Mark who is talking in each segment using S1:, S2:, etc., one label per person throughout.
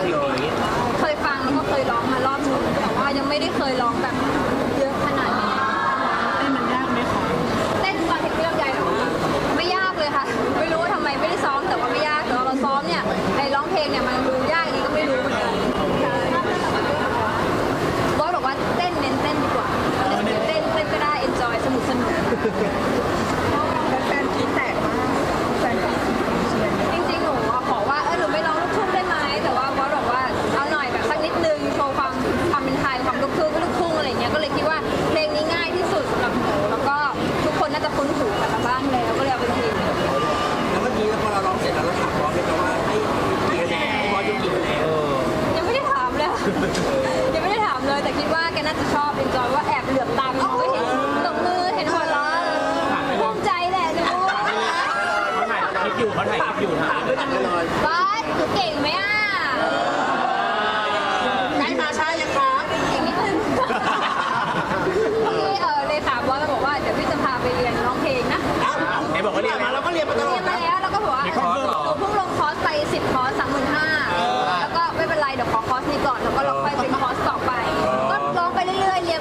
S1: เพลงนี้
S2: เคยฟังแล้วก็เคยร้องมารอบนึงแต่ว่ายังไม่ได้เคยร้องแบบ ยังไม่ได้
S3: ถาม
S2: เลยแต่คิดว่าแกน่าจะชอบเป็นจอยว่าแอบเหลือบตามเขาเห็นตบมือเห็นหัวเราะภูมิใจแหละดู
S1: เขาถ่ายคลิปอยู่เขาถ่ายคลิปอยู่ถ่า
S3: ยด้วยกันเลย
S2: บอสหนูเก่งไหมอะ
S3: ใช้มาใช้ยังคะ
S2: เก่งนิดนึง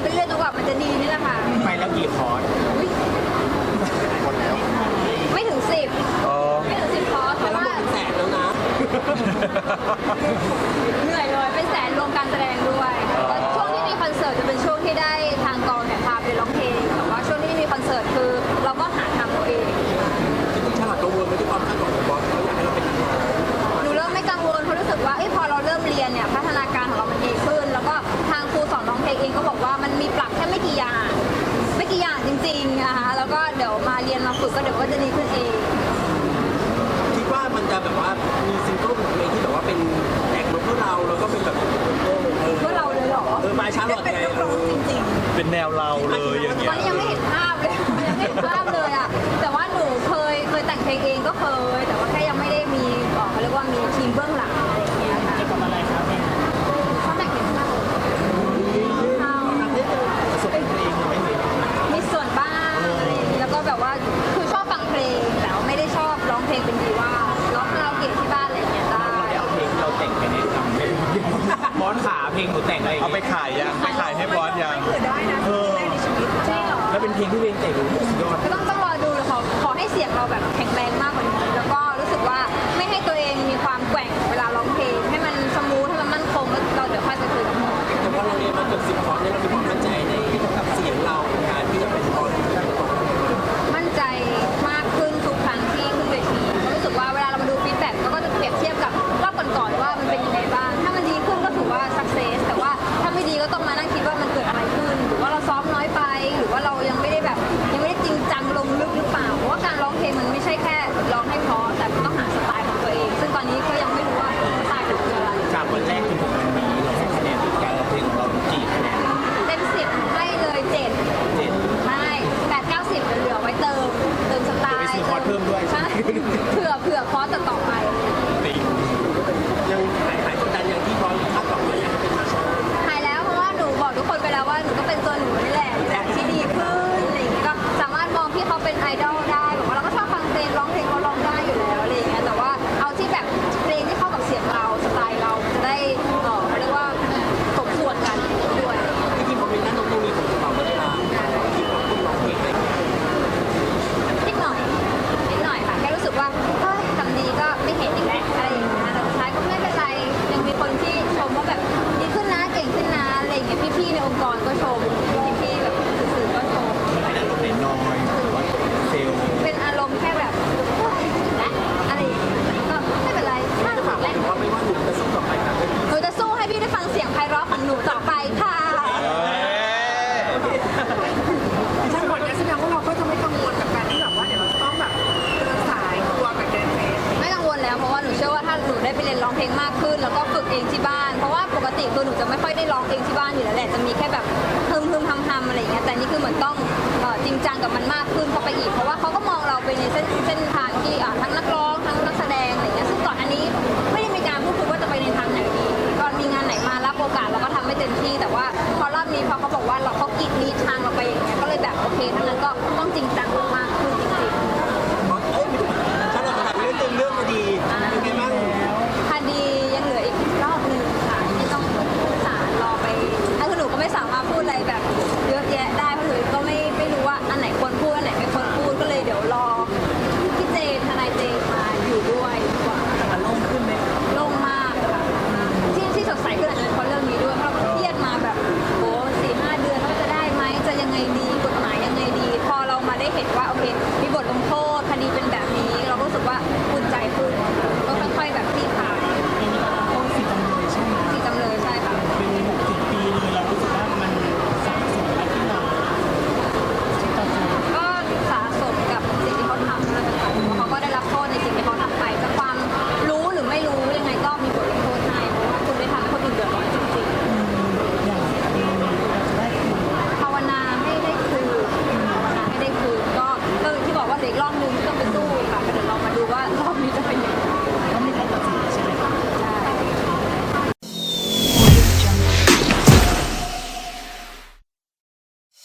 S2: ไปเรื่อยจน
S1: กว่า
S3: มัน
S2: จะ
S3: ดี
S2: นี่แหละค่ะไปแล้วกี่คอร์สอุ๊ยหมดแล้
S1: ว
S2: ไม่ถึงสิบไม่ถึงสิบคอร์สเพราะว่า
S3: แสนแล้วนะ
S2: เหนื่อย ส
S3: ขาเพ
S2: ลงห
S4: นู
S5: แต่ง
S2: อะไราเอา
S1: ไปขายยั
S5: งไปขายให้บอสยัง
S4: เออนชีจริง
S2: เหรอ
S1: แล้วเป็นเพลงที่เพลงแต่งหนูสุดยอด
S2: ก็ต้องต้องรอดูเยขอขอให้เสียง
S1: เราแบ
S2: บแข็งแรงมากกว่านี้
S3: ติคื
S2: อหนู
S4: จะไม่
S2: ค่อยได้ร้องเองที่บ้านอยู่แล้วแหละจะมีแค่แบบฮึมฮึมทำทำอะไรอย่างเงี้ยแต่นี่คือเหมือนต้องจริงจังกับมันมากขึ้นเข้าไปอีก เพราะว่าเขาก็มองเราไปในเส้นเส้นทางที่ทั้งนักร้อง